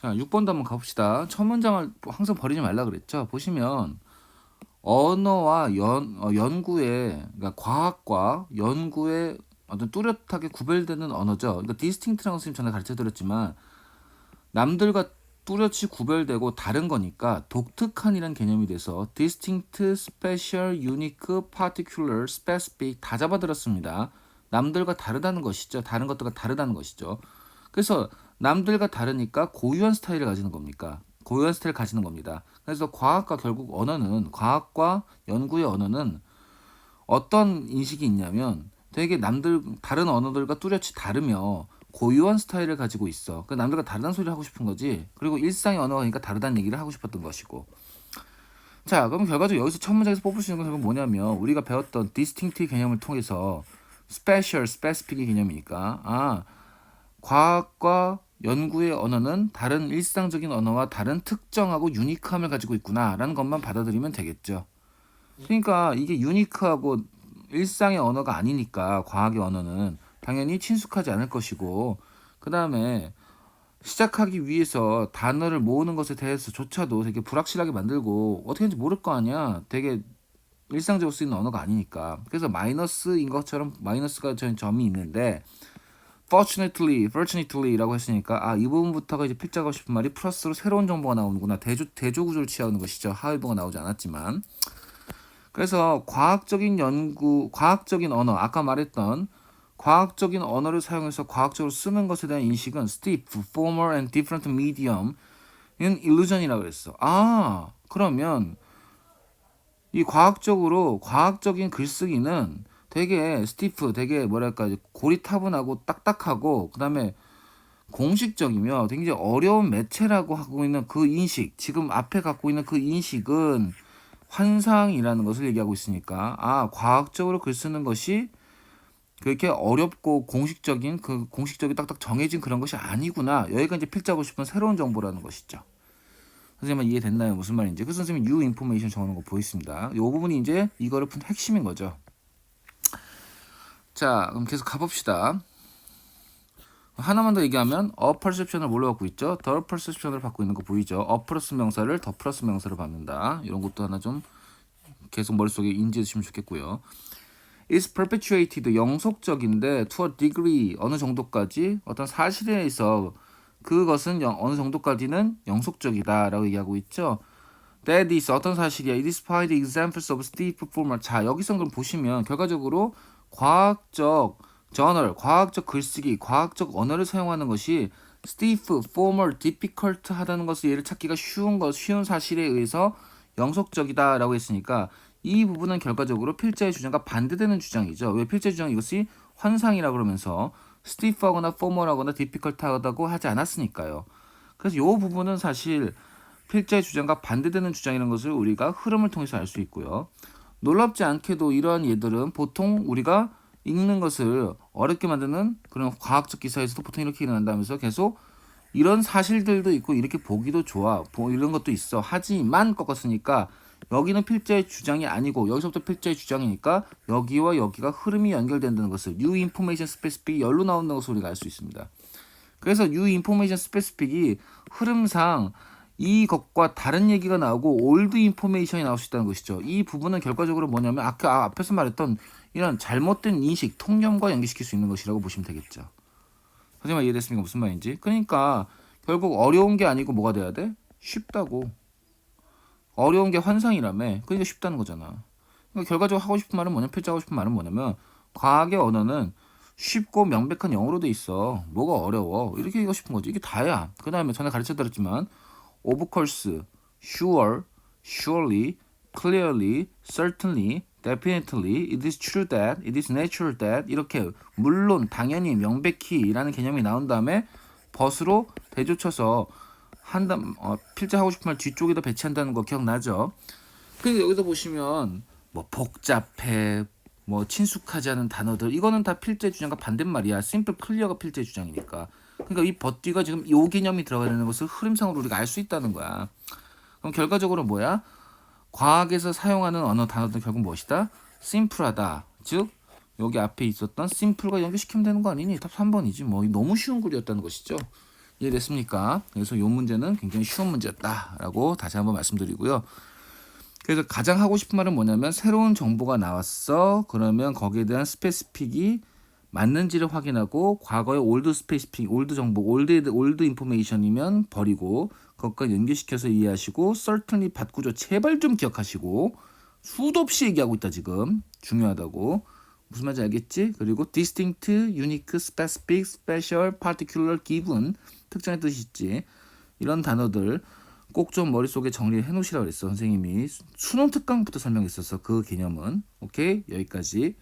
자, 6번도 한번 가봅시다. 첫 문장을 항상 버리지 말라 그랬죠. 보시면 언어와 연 어, 연구의 그러니까 과학과 연구의 어떤 뚜렷하게 구별되는 언어죠. 그러니까 디스팅트라는 것을 전에 가르쳐 드렸지만 남들과 뚜렷이 구별되고 다른 거니까 독특한이라는 개념이 돼서 distinct, special, unique, particular, specific 다 잡아들었습니다. 남들과 다르다는 것이죠. 다른 것들과 다르다는 것이죠. 그래서 남들과 다르니까 고유한 스타일을 가지는 겁니까? 고유한 스타일을 가지는 겁니다. 그래서 과학과 결국 언어는 과학과 연구의 언어는 어떤 인식이 있냐면 되게 남들 다른 언어들과 뚜렷이 다르며 고유한 스타일을 가지고 있어. 그 남들과 다르다는 소리를 하고 싶은 거지. 그리고 일상의 언어가 그러니까 다르다는 얘기를 하고 싶었던 것이고. 자, 그럼 결과적으로 여기서 첫 문장에서 뽑을 수 있는 것은 뭐냐면 우리가 배웠던 디스팅트 개념을 통해서 스페셜, 스페시픽의 개념이니까 아 과학과 연구의 언어는 다른 일상적인 언어와 다른 특정하고 유니크함을 가지고 있구나라는 것만 받아들이면 되겠죠. 그러니까 이게 유니크하고 일상의 언어가 아니니까 과학의 언어는 당연히 친숙하지 않을 것이고 그 다음에 시작하기 위해서 단어를 모으는 것에 대해서조차도 되게 불확실하게 만들고 어떻게 하는지 모를 거 아니야. 되게 일상적으로 쓰이는 언어가 아니니까. 그래서 마이너스인 것처럼 마이너스가 전 점이 있는데 fortunately, fortunately라고 했으니까 아 이 부분부터가 이제 필자고 싶은 말이 플러스로 새로운 정보가 나오는구나. 대조 대조 구조를 취하는 것이죠. 하위부가 나오지 않았지만. 그래서 과학적인 연구, 과학적인 언어, 아까 말했던 과학적인 언어를 사용해서 과학적으로 쓰는 것에 대한 인식은 stiff, formal and different medium 은 illusion이라고 그랬어. 아, 그러면 이 과학적으로 과학적인 글쓰기는 되게 스티프, 되게 뭐랄까 고리타분하고 딱딱하고 그다음에 공식적이며 굉장히 어려운 매체라고 하고 있는 그 인식, 지금 앞에 갖고 있는 그 인식은 환상이라는 것을 얘기하고 있으니까 아 과학적으로 글 쓰는 것이 그렇게 어렵고 공식적인 그 공식적이 딱딱 정해진 그런 것이 아니구나 여기가 이제 필자고 싶은 새로운 정보라는 것이죠. 선생님 이해됐나요? 무슨 말인지? 그 선생님 U 인포메이션 적어놓은 거 보이십니다. 이 부분이 이제 이거를 푼 핵심인 거죠. 자, 그럼 계속 가봅시다. 하나만 더 얘기하면 어 퍼셉션을 뭘로 갖고 있죠? 더 퍼셉션을 받고 있는 거 보이죠? 어 플러스 명사를 더 플러스 명사로 받는다. 이런 것도 하나 좀 계속 머릿속에 인지해 주시면 좋겠고요. is perpetuated 영속적인데 to a degree 어느 정도까지 어떤 사실에 의해서 그것은 영, 어느 정도까지는 영속적이다라고 얘기하고 있죠. That is 어떤 사실이야? It is by the examples of stiff formal. 자 여기서 그럼 보시면 결과적으로 과학적 저널, 과학적 글쓰기, 과학적 언어를 사용하는 것이 stiff, formal, difficult 하다는 것을 예를 찾기가 쉬운 것, 쉬운 사실에 의해서 영속적이다라고 했으니까 이 부분은 결과적으로 필자의 주장과 반대되는 주장이죠. 왜 필자의 주장 이것이 환상이라 그러면서 stiff하거나 formal하거나 difficult하다고 하지 않았으니까요. 그래서 이 부분은 사실 필자의 주장과 반대되는 주장이라는 것을 우리가 흐름을 통해서 알 수 있고요. 놀랍지 않게도 이러한 예들은 보통 우리가 읽는 것을 어렵게 만드는 그런 과학적 기사에서도 보통 이렇게 일어난다면서 계속 이런 사실들도 있고 이렇게 보기도 좋아 이런 것도 있어 하지만 꺾었으니까 여기는 필자의 주장이 아니고 여기서부터 필자의 주장이니까 여기와 여기가 흐름이 연결된다는 것을 new information specific 열로 나오는 것을 우리가 알 수 있습니다. 그래서 new information specific이 흐름상 이 것과 다른 얘기가 나오고 올드 인포메이션이 나올 수 있다는 것이죠. 이 부분은 결과적으로 뭐냐면 아까 앞에서 말했던 이런 잘못된 인식, 통념과 연계시킬 수 있는 것이라고 보시면 되겠죠. 선생님 이해됐습니까? 무슨 말인지? 그러니까 결국 어려운 게 아니고 뭐가 돼야 돼? 쉽다고. 어려운 게 환상이라며. 그러니까 쉽다는 거잖아. 그러니까 결과적으로 하고 싶은 말은 뭐냐? 표자하고 싶은 말은 뭐냐면 과학의 언어는 쉽고 명백한 영어로 돼 있어. 뭐가 어려워? 이렇게 얘기하고 싶은 거지. 이게 다야. 그 다음에 전에 가르쳐 드렸지만 of course, sure, surely, clearly, certainly, definitely, it is true that, it is natural that 이렇게 물론, 당연히, 명백히라는 개념이 나온 다음에 벗으로 대조쳐서 한다 어, 필자하고 말 뒤쪽에다 배치한다는 거 기억나죠? 그리고 여기서 보시면 뭐 복잡해, 뭐 친숙하지 않은 단어들 이거는 다 필자의 주장과 반대말이야. simple, clear가 필자의 주장이니까. 그러니까 이 버티가 지금 요 개념이 들어가 있는 것을 흐름상으로 우리가 알 수 있다는 거야. 그럼 결과적으로 뭐야? 과학에서 사용하는 언어 단어는 결국 무엇이다? 심플하다. 즉 여기 앞에 있었던 심플과 연결시키면 되는 거 아니니? 답 3번이지. 뭐 너무 쉬운 글이었다는 것이죠. 이해됐습니까? 그래서 이 문제는 굉장히 쉬운 문제였다라고 다시 한번 말씀드리고요. 그래서 가장 하고 싶은 말은 뭐냐면 새로운 정보가 나왔어. 그러면 거기에 대한 스페시픽이 맞는지를 확인하고 과거의 올드 스페시픽, 올드 정보, 올드 올드 인포메이션이면 버리고 그것과 연결시켜서 이해하시고 certainly 받구조 제발 좀 기억하시고 수도 없이 얘기하고 있다 지금. 중요하다고. 무슨 말인지 알겠지? 그리고 distinct, unique, specific, special, particular, given 특정의 뜻이 있지. 이런 단어들 꼭 좀 머릿속에 정리를 해놓으시라고 그랬어 선생님이. 수능 특강부터 설명했었어 그 개념은. 오케이? 여기까지